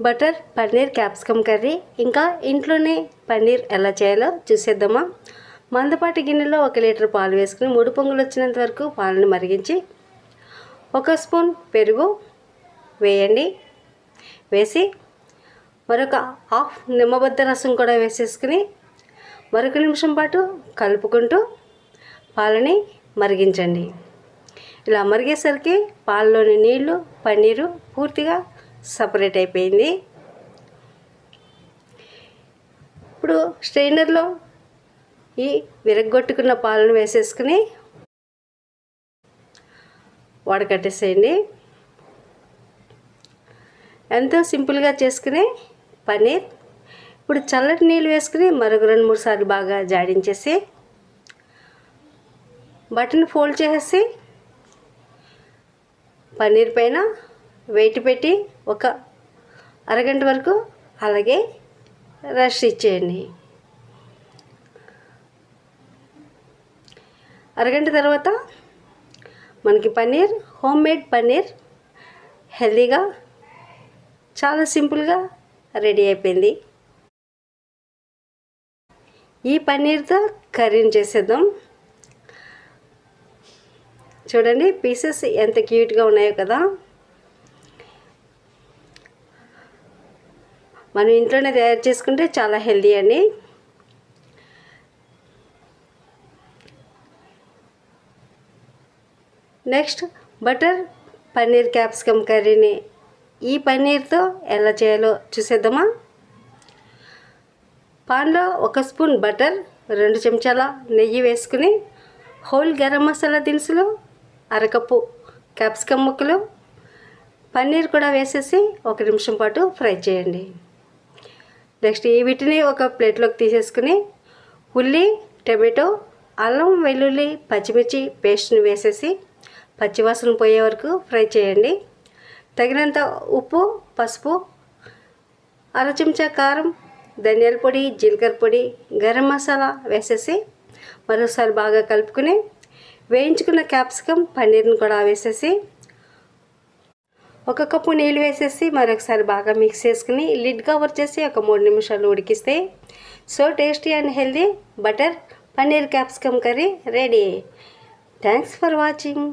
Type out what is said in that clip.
Butter paneer capsicum curry. ఇంకా ఇంట్లోనే పన్నీర్ ఎలా చేయాలో చూసేద్దామా? మందపాటి గిన్నెలో ఒక లీటర్ పాలు వేసుకుని మూడు పొంగులు వచ్చినంత వరకు పాలను మరిగించి ఒక స్పూన్ పెరుగు వేయండి. వేసి మరొక హాఫ్ నిమ్మబద్ద రసం కూడా వేసేసుకుని మరొక నిమిషం పాటు కలుపుకుంటూ పాలని మరిగించండి. ఇలా మరిగేసరికి పాలలోని నీళ్ళు పన్నీరు పూర్తిగా సపరేట్ అయిపోయింది. ఇప్పుడు స్ట్రైనర్లో ఈ విరగొట్టుకున్న పాలను వేసేసుకుని వడకట్టేసేయండి ఎంతో సింపుల్గా చేసుకుని పన్నీర్. ఇప్పుడు చల్లటి నీళ్ళు వేసుకుని మరొక రెండు మూడు సార్లు బాగా జాడించేసి బటన్ ఫోల్డ్ చేసేసి పన్నీర్ పైన వెయిట్ పెట్టి ఒక అరగంట వరకు అలాగే రెస్ట్ ఇచ్చేయండి. అరగంట తర్వాత మనకి పన్నీర్ హోమ్ మేడ్ పన్నీర్ హెల్దీగా చాలా సింపుల్గా రెడీ అయిపోయింది. ఈ పన్నీర్తో కర్రీని చేసేద్దాం. చూడండి పీసెస్ ఎంత క్యూట్గా ఉన్నాయో కదా. మనం ఇంట్లోనే తయారు చేసుకుంటే చాలా హెల్దీ అండి. నెక్స్ట్ బటర్ పన్నీర్ క్యాప్సికమ్ కర్రీని ఈ పన్నీర్తో ఎలా చేయాలో చూసేద్దామా? పాన్లో ఒక స్పూన్ బటర్ రెండు చెంచాల నెయ్యి వేసుకుని హోల్ గరం మసాలా దినుసులు అరకప్పు క్యాప్సికమ్ ముక్కలు పన్నీర్ కూడా వేసేసి ఒక నిమిషం పాటు ఫ్రై చేయండి. నెక్స్ట్ ఈ వీటిని ఒక ప్లేట్లోకి తీసేసుకుని ఉల్లి టమాటో అల్లం వెల్లుల్లి పచ్చిమిర్చి పేస్ట్ని వేసేసి పచ్చివాసన పోయే వరకు ఫ్రై చేయండి. తగినంత ఉప్పు పసుపు అర చెంచా కారం ధనియాల పొడి జీలకర్ర పొడి గరం మసాలా వేసేసి మరోసారి బాగా కలుపుకుని వేయించుకున్న క్యాప్సికమ్ పన్నీర్ని కూడా వేసేసి ఒక కప్పు నీళ్ళు వేసేసి మరొకసారి బాగా మిక్స్ చేసుకుని లిడ్ కవర్ చేసి ఒక మూడు నిమిషాలు ఉడికిస్తే so tasty and healthy butter paneer capsicum curry ready thanks for watching